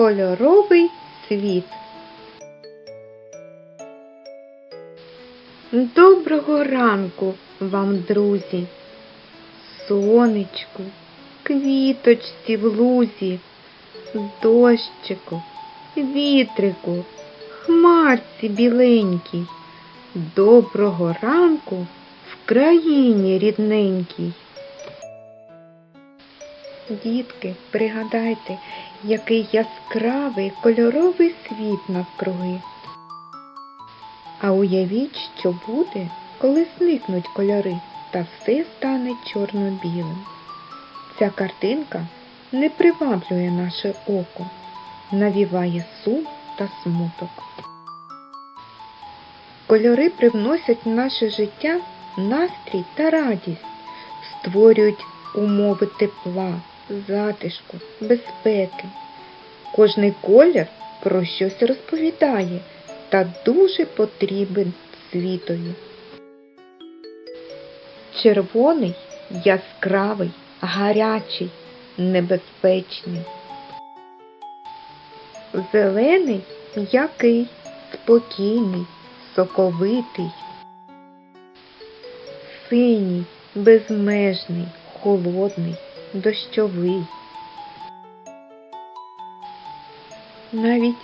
Кольоровий світ. Доброго ранку вам, друзі, сонечку, квіточці в лузі, дощику, вітрику, хмарці біленькій. Доброго ранку в країні рідненькій. Дітки, пригадайте, який яскравий кольоровий світ навкруги. А уявіть, що буде, коли зникнуть кольори та все стане чорно-білим. Ця картинка не приваблює наше око, навіває сум та смуток. Кольори привносять в наше життя настрій та радість, створюють умови тепла, затишку, безпеки. Кожний колір про щось розповідає та дуже потрібен світові. Червоний яскравий, гарячий, небезпечний. Зелений м'який, спокійний, соковитий. Синій, безмежний, холодний, дощовий. Навіть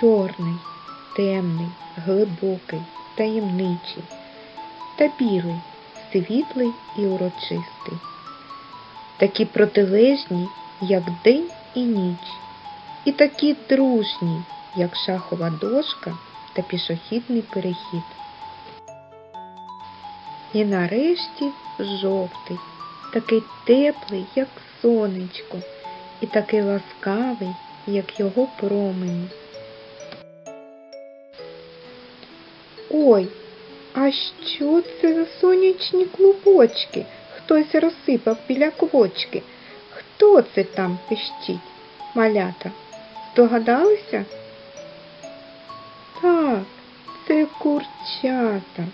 чорний, темний, глибокий, таємничий, та білий, світлий і урочистий. Такі протилежні, як день і ніч, і такі дружні, як шахова дошка та пішохідний перехід. І нарешті жовтий, такий теплий, як сонечко, і такий ласкавий, як його промені. Ой, а що це за сонячні клубочки? Хтось розсипав біля квочки. Хто це там пищить? Малята. Здогадалися? Так, це курчата.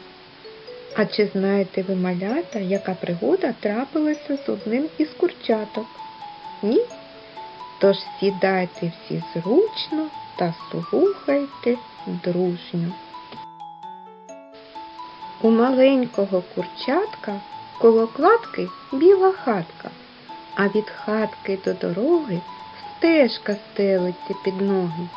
А чи знаєте ви малята, яка пригода трапилася з одним із курчаток? Ні? Тож сідайте всі зручно та слухайте дружньо. У маленького курчатка коло кладки біла хатка, а від хатки до дороги стежка стелиться під ноги.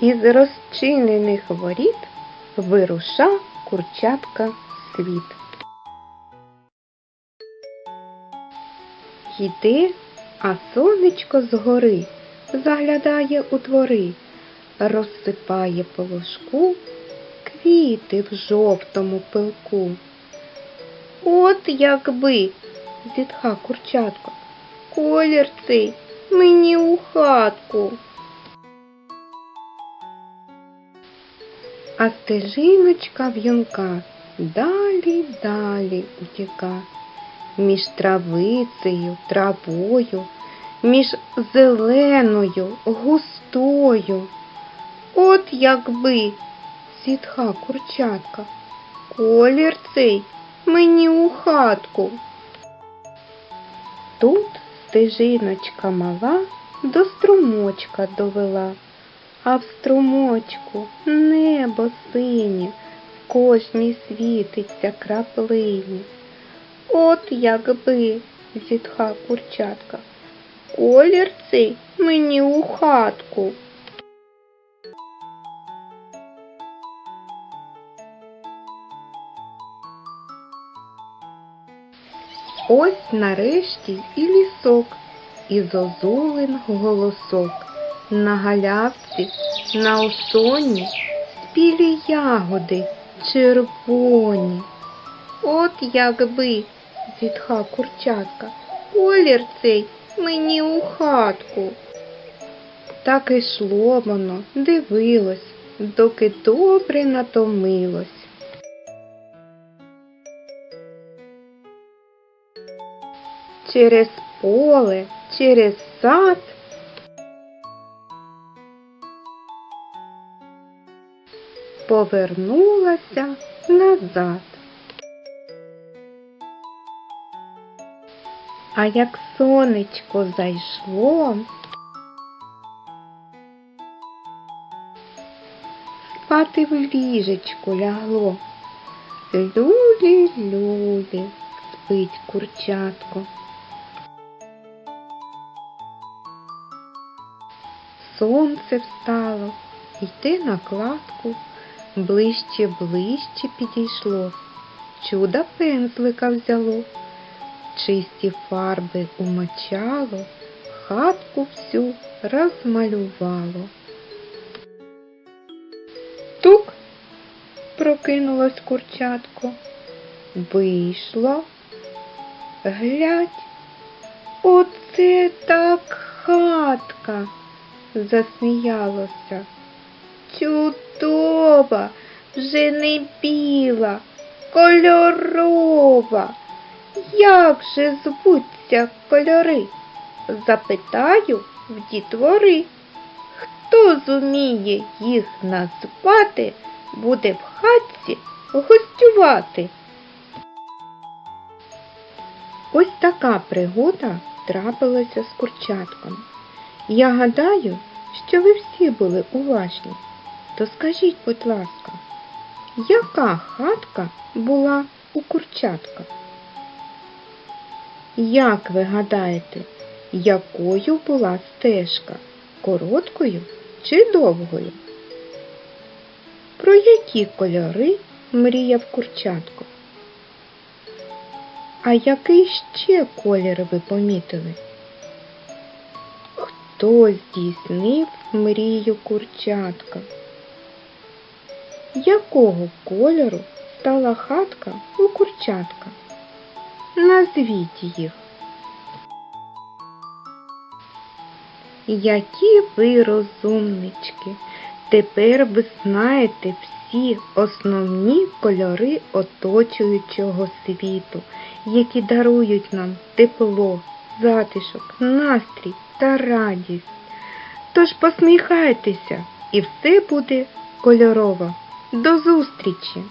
Із розчинених воріт вируша курчатка світ. Йде, а сонечко згори заглядає у твори, розсипає по ложку квіти в жовтому пилку. От якби, зітха курчатко, колір цей мені у хатку. А стежиночка в'юнка далі далі утіка, між травицею, травою, між зеленою, густою. От якби, зітха курчатка, колір цей мені у хатку. Тут стежиночка мала до струмочка довела, а в струмочку небо синє, в кожній світиться краплині. От якби, зітха курчатка, колір цей мені у хатку. Ось нарешті і лісок, і зозулин голосок. На галявці, на осоні спілі ягоди червоні. От якби, зітха курчатка, колір цей мені у хатку. Так і йшло воно, дивилось, доки добре натомилось. Через поле, через сад повернулася назад. А як сонечко зайшло, спати в ліжечку лягло. Люлі, люлі, спить курчатко. Сонце встало, йти на кладку, ближче, ближче підійшло. Чуда пензлика взяло, чисті фарби умочало, хатку всю розмалювало. Тук прокинулось курчатко, вийшло, глядь, оце так хатка, засміялося. Чудова, вже не біла, кольорова. Як же звуться кольори? Запитаю в дітвори. Хто зуміє їх назвати, буде в хатці гостювати. Ось така пригода трапилася з курчатком. Я гадаю, що ви всі були уважні. То скажіть, будь ласка, яка хатка була у курчатка? Як ви гадаєте, якою була стежка? Короткою чи довгою? Про які кольори мріяв курчатко? А який ще колір ви помітили? Хто здійснив мрію курчатка? Якого кольору стала хатка у курчатка? Назвіть їх. Які ви розумнички. Тепер ви знаєте всі основні кольори оточуючого світу, які дарують нам тепло, затишок, настрій та радість. Тож посміхайтеся і все буде кольорово. До зустрічі!